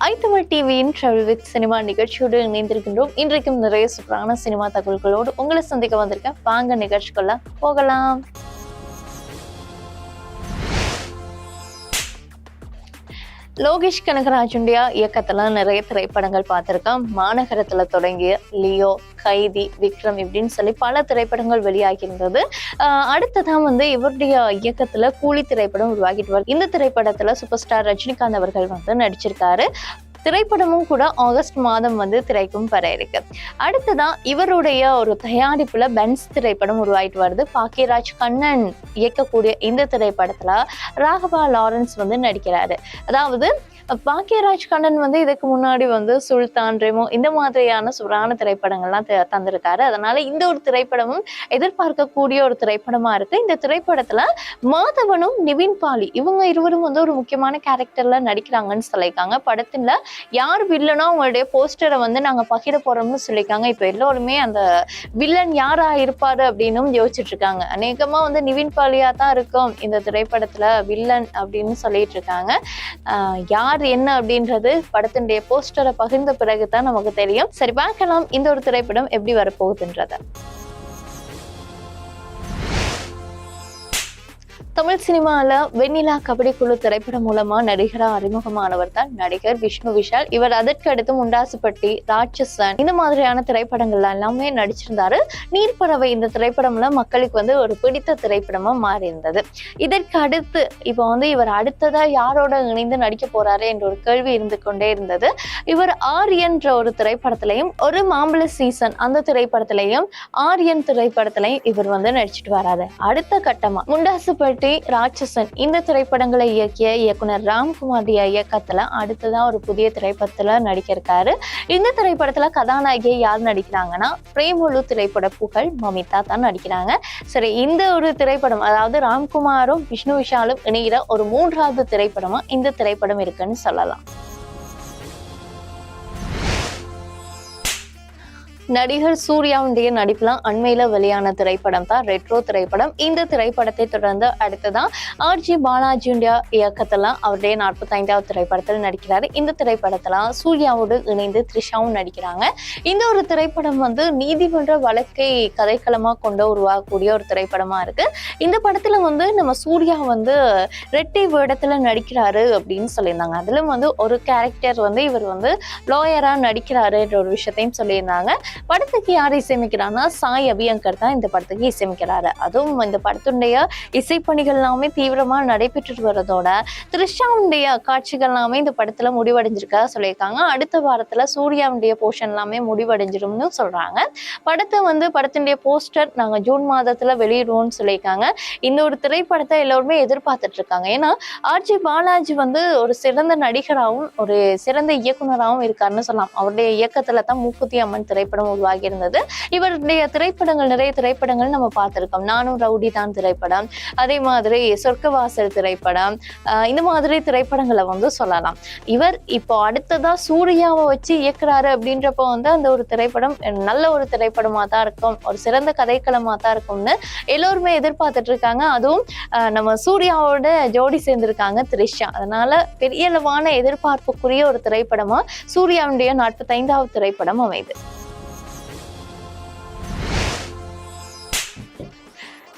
ஐத்தமிழ் டிவியின் travel with cinema நிகழ்ச்சியோடு இணைந்திருக்கின்றோம். இன்றைக்கும் நிறைய சூப்பரான சினிமா தகவல்களோடு உங்களை சந்திக்க வந்திருக்கேன். வாங்க நிகழ்ச்சிக்குள்ள போகலாம். லோகேஷ் கனகராஜுடைய இயக்கத்துல நிறைய திரைப்படங்கள் பார்த்திருக்கேன் மாநகரத்துல தொடங்கிய லியோ கைதி விக்ரம் இப்படின்னு சொல்லி பல திரைப்படங்கள் வெளியாகியிருந்தது. அடுத்ததான் வந்து இவருடைய இயக்கத்துல கூலி திரைப்படம் உருவாகிட்டு வருது இந்த திரைப்படத்துல சூப்பர் ஸ்டார் ரஜினிகாந்த் அவர்கள் வந்து நடிச்சிருக்காரு. திரைப்படமும் கூட ஆகஸ்ட் மாதம் வந்து திரைக்கும் வர இருக்கு. அடுத்ததான் இவருடைய ஒரு தயாரிப்புல பென்ஸ் திரைப்படம் உருவாயிட்டு வருது. பாக்கியராஜ் கண்ணன் இயக்கக்கூடிய இந்த திரைப்படத்துல ராகவா லாரன்ஸ் வந்து நடிக்கிறாரு. அதாவது பாக்கியராஜ் கண்ணன் வந்து இதுக்கு முன்னாடி வந்து சுல்தான் ரெமோ இந்த மாதிரியான சுரான திரைப்படங்கள்லாம் த- தந்திருக்காரு. அதனால இந்த ஒரு திரைப்படமும் எதிர்பார்க்கக்கூடிய ஒரு திரைப்படமா இருக்கு. இந்த திரைப்படத்துல மாதவனும் நிவின் பாலி இவங்க இருவரும் வந்து ஒரு முக்கியமான கேரக்டர்ல நடிக்கிறாங்கன்னு சொல்லியிருக்காங்க. படத்துல யார் வில்லனோ அவங்களுடைய போஸ்டரை வந்து நாங்க பகிர போறோம்னு சொல்லியிருக்காங்க. இப்போ எல்லோருமே அந்த வில்லன் யாரா இருப்பாரு அப்படின்னும் யோசிச்சுட்டு இருக்காங்க அநேகமா வந்து நிவின் பாலியா தான் இருக்கும் இந்த திரைப்படத்துல வில்லன் அப்படின்னு சொல்லிட்டு இருக்காங்க யார் யார் என்ன அப்படின்றது படத்தினுடைய போஸ்டரை பகிர்ந்த பிறகு தான் நமக்கு தெரியும். சரி பார்க்கலாம். இந்த ஒரு திரைப்படம் எப்படி வரப்போகுதுன்றதை. தமிழ் சினிமாவில் வெண்ணிலா கபடி குழு திரைப்படம் மூலமாக நடிகராக அறிமுகமானவர் தான் நடிகர் விஷ்ணு விஷால். இவர் அதற்கு அடுத்து முண்டாசுப்பட்டி ராட்சசன் இந்த மாதிரியான திரைப்படங்கள் எல்லாமே நடிச்சிருந்தாரு. நீர்ப்பறவை இந்த திரைப்படம்ல மக்களுக்கு வந்து ஒரு பிடித்த திரைப்படமா மாறி இருந்தது இதற்கு அடுத்து இப்போ வந்து இவர் அடுத்ததா யாரோட இணைந்து நடிக்க போறாரு என்ற ஒரு கேள்வி இருந்து கொண்டே இருந்தது. இவர் ஆரியன்ற ஒரு திரைப்படத்திலையும் ஒரு மாம்பழ சீசன் அந்த திரைப்படத்திலையும் ஆரியன் திரைப்படத்திலையும் இவர் வந்து நடிச்சிட்டு வராரு. அடுத்த கட்டமா முண்டாசுப்பட்டி ராட்சசன் இந்த திரைப்படங்களை இயக்கிய இயக்குனர் ராம்குமார் இயக்கத்துல அடுத்ததான் ஒரு புதிய திரைப்படத்துல நடிக்க இருக்காரு இந்த திரைப்படத்துல கதாநாயகியை யார் நடிக்கிறாங்கன்னா பிரேமுலு திரைப்பட புகழ் மமிதா தான் நடிக்கிறாங்க. சரி இந்த ஒரு திரைப்படம் அதாவது ராம்குமாரும் விஷ்ணு விஷாலும் இணைகிற ஒரு மூன்றாவது திரைப்படமா இந்த திரைப்படம் இருக்குன்னு சொல்லலாம். நடிகர் சூர்யாவுடைய நடிப்புல அண்மையில வெளியான திரைப்படம் தான் ரெட்ரோ திரைப்படம். இந்த திரைப்படத்தை தொடர்ந்து அடுத்ததான் ஆர்ஜி பாலாஜியுடைய இயக்கத்துல அவருடைய நாற்பத்தைந்தாவது திரைப்படத்தில் நடிக்கிறாரு. இந்த திரைப்படத்துல சூர்யாவோடு இணைந்து த்ரிஷாவும் நடிக்கிறாங்க. இந்த ஒரு திரைப்படம் வந்து நீதிமன்ற வழக்கை கதைக்களமா கொண்டு உருவாகக்கூடிய ஒரு திரைப்படமா இருக்கு. இந்த படத்துல வந்து நம்ம சூர்யா வந்து ரெட்டை வேடத்துல நடிக்கிறாரு அப்படின்னு சொல்லியிருந்தாங்க. அதிலும் வந்து ஒரு கேரக்டர் வந்து இவர் வந்து லாயரா நடிக்கிறாருன்ற ஒரு விஷயத்தையும் சொல்லியிருந்தாங்க. படத்துக்கு யார் இசையமைக்கிறான்னா சாய் அபியங்கர் தான் இந்த படத்துக்கு இசையமைக்கிறாரு அதுவும் இந்த படத்துடைய இசைப்பணிகள் எல்லாமே தீவிரமா நடைபெற்றுட்டு வரதோட த்ரிஷாவுடைய காட்சிகள் எல்லாமே இந்த படத்துல முடிவடைஞ்சிருக்கா சொல்லியிருக்காங்க. அடுத்த வாரத்துல சூர்யாவுடைய போர்ஷன் எல்லாமே முடிவடைஞ்சிடும்னு சொல்றாங்க. படத்தை வந்து படத்தினுடைய போஸ்டர் நாங்க ஜூன் மாதத்துல வெளியிடுவோம்னு சொல்லியிருக்காங்க. இந்த ஒரு திரைப்படத்தை எல்லோருமே எதிர்பார்த்துட்டு இருக்காங்க. ஏன்னா ஆர்ஜி பாலாஜி வந்து ஒரு சிறந்த நடிகராகவும் ஒரு சிறந்த இயக்குனராகவும் இருக்காருன்னு சொல்லலாம். அவருடைய இயக்கத்துல தான் மூக்குத்தி அம்மன் திரைப்படம் உருவாகி இருந்தது இவருடைய திரைப்படங்கள் நிறைய திரைப்படங்கள் நம்ம பார்த்திருக்கோம். நானும் ரவுடி தான் திரைப்படம். அதே மாதிரி சொர்க்கவாசல் திரைப்படம். ஆஹ் இந்த மாதிரி திரைப்படங்களை வந்து சொல்லலாம். இவர் இப்போ அடுத்ததா சூர்யாவை வச்சு இயக்குறாரு அப்படின்றப்போ வந்து அந்த ஒரு திரைப்படம் நல்ல ஒரு திரைப்படமா தான் இருக்கும். ஒரு சிறந்த கதைக்களமா தான் இருக்கும்னு எல்லோருமே எதிர்பார்த்துட்டு இருக்காங்க. அதுவும் ஆஹ் நம்ம சூர்யாவோட ஜோடி சேர்ந்திருக்காங்க த்ரிஷா. அதனால பெரிய அளவான எதிர்பார்ப்புக்குரிய ஒரு திரைப்படமா சூர்யாவுடைய நாற்பத்தைந்தாவது திரைப்படம் அமைது.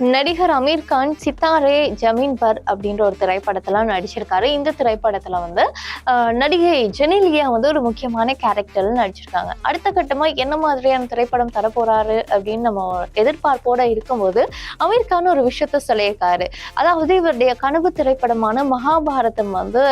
நடிகர் அமீர் கான் சித்தாரே ஜமீன் பர் அப்படின்ற ஒரு திரைப்படத்துல நடிச்சிருக்காரு. இந்த திரைப்படத்துல வந்து நடிகை ஜெனிலியா வந்து ஒரு முக்கியமான கேரக்டர்ல நடிச்சிருக்காங்க. அடுத்த கட்டமா என்ன மாதிரியான திரைப்படம் தரப்போறாரு அப்படின்னு நம்ம எதிர்பார்ப்போட இருக்கும்போது அமீர் கான் ஒரு விஷயத்த சொல்லியிருக்காரு. அதாவது இவருடைய கனவு திரைப்படமான மகாபாரதம் வந்து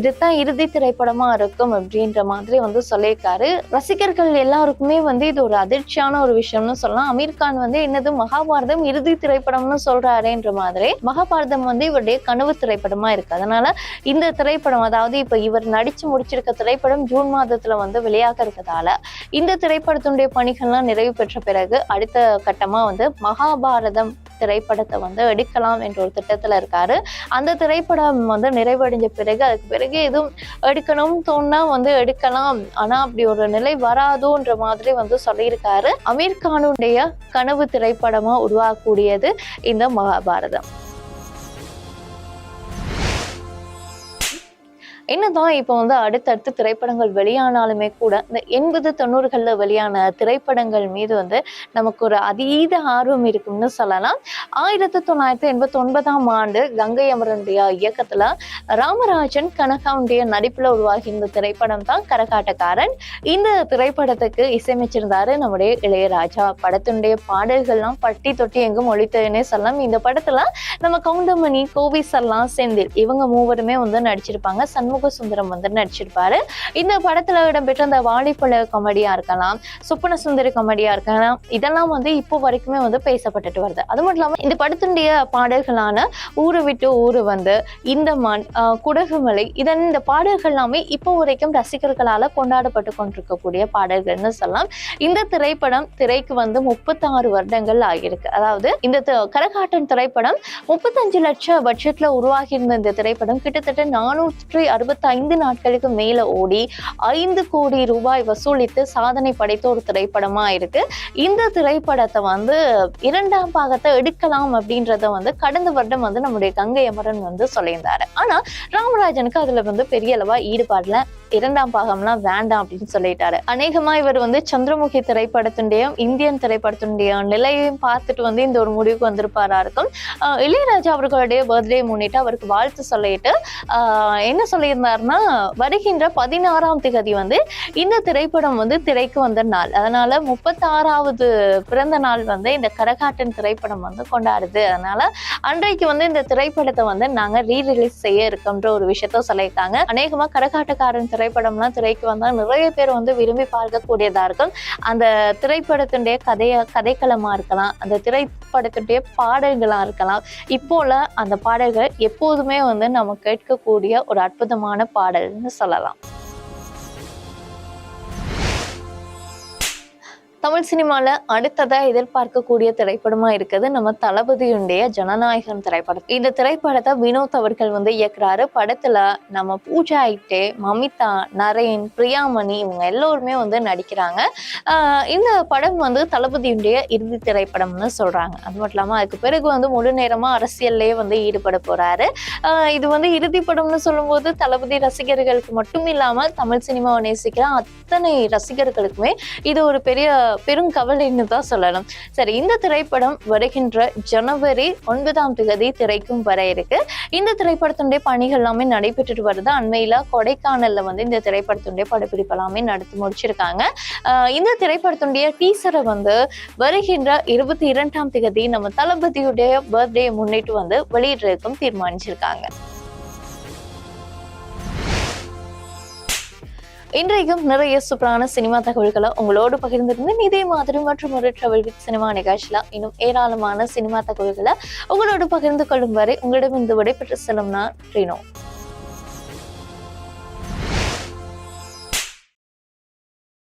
இதுதான் இறுதி திரைப்படமா இருக்கும் அப்படின்ற மாதிரி வந்து சொல்லியிருக்காரு. ரசிகர்கள் எல்லாருக்குமே வந்து இது ஒரு அதிர்ச்சியான ஒரு விஷயம்னு சொல்லலாம். அமீர் கான் வந்து என்னது மகாபாரதம் இறுதி திரைப்படம் திரைப்படம்னு சொல்றாருன்ற மாதிரி மகாபாரதம் வந்து இவருடைய கனவு திரைப்படமா இருக்கு. அதனால இந்த திரைப்படம் அதாவது இப்ப இவர் நடிச்சு முடிச்சிருக்க திரைப்படம் ஜூன் மாதத்துல வந்து வெளியாக இருக்கிறதால இந்த திரைப்படத்தினுடைய பணிகள்லாம் நிறைவு பெற்ற பிறகு அடுத்த கட்டமா வந்து மகாபாரதம் திரைப்படத்தை வந்து எடுக்கலாம் என்ற ஒரு திட்டத்தில் இருக்காரு. அந்த திரைப்படம் வந்து நிறைவடைஞ்ச பிறகு அதுக்கு பிறகு எதுவும் எடுக்கணும்னு தோணுனா வந்து எடுக்கலாம். ஆனால் அப்படி ஒரு நிலை வராதோன்ற மாதிரி வந்து சொல்லியிருக்காரு. அமீர் கானுடைய கனவு திரைப்படமாக உருவாகக்கூடியது இந்த மகாபாரதம். என்னதான் இப்போ வந்து அடுத்தடுத்து திரைப்படங்கள் வெளியானாலுமே கூட இந்த எண்பது தொண்ணூறுகளில் வெளியான திரைப்படங்கள் மீது வந்து நமக்கு ஒரு அதீத ஆர்வம் இருக்கும்னு சொல்லலாம். ஆயிரத்தி தொள்ளாயிரத்தி எண்பத்தி ஒன்பதாம் ஆண்டு கங்கை அமரனுடைய இயக்கத்துல ராமராஜன் கனகாவுடைய நடிப்புல உருவாகி இந்த திரைப்படம் தான் கரகாட்டக்காரன். இந்த திரைப்படத்துக்கு இசையமைச்சிருந்தாரு நம்முடைய இளையராஜா. படத்தினுடைய பாடல்கள்லாம் பட்டி தொட்டி எங்கும் ஒழித்ததுன்னே சொல்லலாம். இந்த படத்துல நம்ம கவுண்டமணி கோவி சர்லாம் செந்தில் இவங்க மூவருமே வந்து நடிச்சிருப்பாங்க. சண்முக சுந்தரம் வந்து நடிச்சிருப்பாரு. இந்த படத்துல இடம்பெற்ற அந்த வாலிப்பழ காமெடியா இருக்கலாம் சுப்பன சுந்தரி காமெடியா இருக்கலாம் இதெல்லாம் வந்து இப்போ வரைக்குமே வந்து பேசப்பட்டுட்டு வருது. அது மட்டும் இல்லாம இந்த படத்தினுடைய பாடல்களான ஊரு விட்டு ஊரு வந்து இந்த மண் குடகுமலை இதன் இந்த பாடல்கள் எல்லாமே இப்போ வரைக்கும் ரசிகர்களால கொண்டாடப்பட்டு கொண்டிருக்கக்கூடிய பாடல்கள்னு சொல்லலாம். இந்த திரைப்படம் திரைக்கு வந்து முப்பத்தாறு வருடங்கள் ஆகியிருக்கு. அதாவது இந்த கரகாட்டன் திரைப்படம் முப்பத்தஞ்சு லட்சம் பட்ஜெட்ல உருவாகி இருந்த இந்த திரைப்படம் கிட்டத்தட்ட நானூற்றி அறுபத்தைந்து நாட்களுக்கு மேல ஓடி ஐந்து கோடி ரூபாய் வசூலித்து சாதனை படைத்த ஒரு திரைப்படமா இருக்கு. இந்த திரைப்படத்தை வந்து இரண்டாம் பாகத்தை எடுக்கலாம் அப்படின்றத வந்து கடந்த வருடம் வந்து நம்முடைய கங்கை அமரன் வந்து சொல்லியிருந்தாரு. ஆனா ராமராஜனுக்கு அதுல வந்து பெரிய அளவா ஈடுபாடுல இரண்டாம் பாகம்லாம் வேண்டாம் அப்படின்னு சொல்லிட்டாரு. அநேகமா இவர் வந்து சந்திரமுகி திரைப்படத்தினுடையும் இந்தியன் திரைப்படத்தினுடைய நிலையையும் பார்த்துட்டு வந்து இந்த ஒரு முடிவுக்கு வந்திருப்பாரா இருக்கும். இளையராஜா அவர்களுடைய பர்த்டே முன்னிட்டு அவருக்கு வாழ்த்து சொல்லிட்டு ஆஹ் என்ன சொல்லியிருந்தாருன்னா வருகின்ற பதினாறாம் திகதி வந்து இந்த திரைப்படம் வந்து திரைக்கு வந்த நாள். அதனால முப்பத்தாறாவது பிறந்த நாள் வந்து இந்த கரகாட்டன் திரைப்படம் வந்து கொண்டாடுது. அதனால அன்றைக்கு வந்து இந்த திரைப்படத்தை வந்து நாங்க ரீ ரிலீஸ் செய்ய இருக்கோம்ன்ற ஒரு விஷயத்த சொல்லியிருக்காங்க. அநேகமா கரகாட்டக்காரன் திரைப்படம்லாம் திரைக்கு வந்தால் நிறைய பேர் வந்து விரும்பி பார்க்கக்கூடியதா இருக்கும். அந்த திரைப்படத்தினுடைய கதைய கதைக்களமா இருக்கலாம் அந்த திரைப்படத்தினுடைய பாடல்களா இருக்கலாம். இப்போல அந்த பாடல்கள் எப்போதுமே வந்து நம்ம கேட்கக்கூடிய ஒரு அற்புதமான பாடல்னு சொல்லலாம். தமிழ் சினிமாவில் அடுத்ததாக எதிர்பார்க்கக்கூடிய திரைப்படமாக இருக்குது நம்ம தளபதியுடைய ஜனநாயகம் திரைப்படம். இந்த திரைப்படத்தை வினோத் அவர்கள் வந்து இயக்குறாரு. படத்தில் நம்ம பூஜா ஐட்டே மமிதா நரேன் பிரியாமணி இவங்க எல்லோருமே வந்து நடிக்கிறாங்க. இந்த படம் வந்து தளபதியுடைய இறுதி திரைப்படம்னு சொல்கிறாங்க அது மட்டும் இல்லாமல் அதுக்கு பிறகு வந்து முழு நேரமாக அரசியல்லையே வந்து ஈடுபட போகிறாரு இது வந்து இறுதி படம்னு சொல்லும்போது தளபதி ரசிகர்களுக்கு மட்டும் இல்லாமல் தமிழ் சினிமாவை நேசிக்கிற அத்தனை ரசிகர்களுக்குமே இது ஒரு பெரிய பெரும் கவலைன்னு தான் சொல்லணும். சரி இந்த திரைப்படம் வருகின்ற ஜனவரி ஒன்பதாம் தேதி திரைக்கும் வர இருக்கு. இந்த திரைப்படத்தினுடைய பணிகள் எல்லாமே நடைபெற்றுட்டு வருது. அண்மையில கொடைக்கானல்ல வந்து இந்த திரைப்படத்தினுடைய படப்பிடிப்பு எல்லாமே நடத்தி முடிச்சிருக்காங்க. இந்த திரைப்படத்தினுடைய டீசரை வந்து வருகின்ற இருபத்தி இரண்டாம் தேதி நம்ம தளபதியுடைய பர்த்டே முன்னிட்டு வந்து வெளியிடுறதுக்கும் தீர்மானிச்சிருக்காங்க. இன்றைக்கும் நிறைய சூப்பரான சினிமா தகவல்களை உங்களோடு பகிர்ந்திருந்தேன். இதே மாதிரி மற்றும் ஒரு ட்ராவல் வித் சினிமா நிகழ்ச்சியில இன்னும் ஏராளமான சினிமா தகவல்களை உங்களோடு பகிர்ந்து கொள்ளும் வரை உங்களிடம் இந்த விடைபெற்று செல்லும் நான் ரீனோ.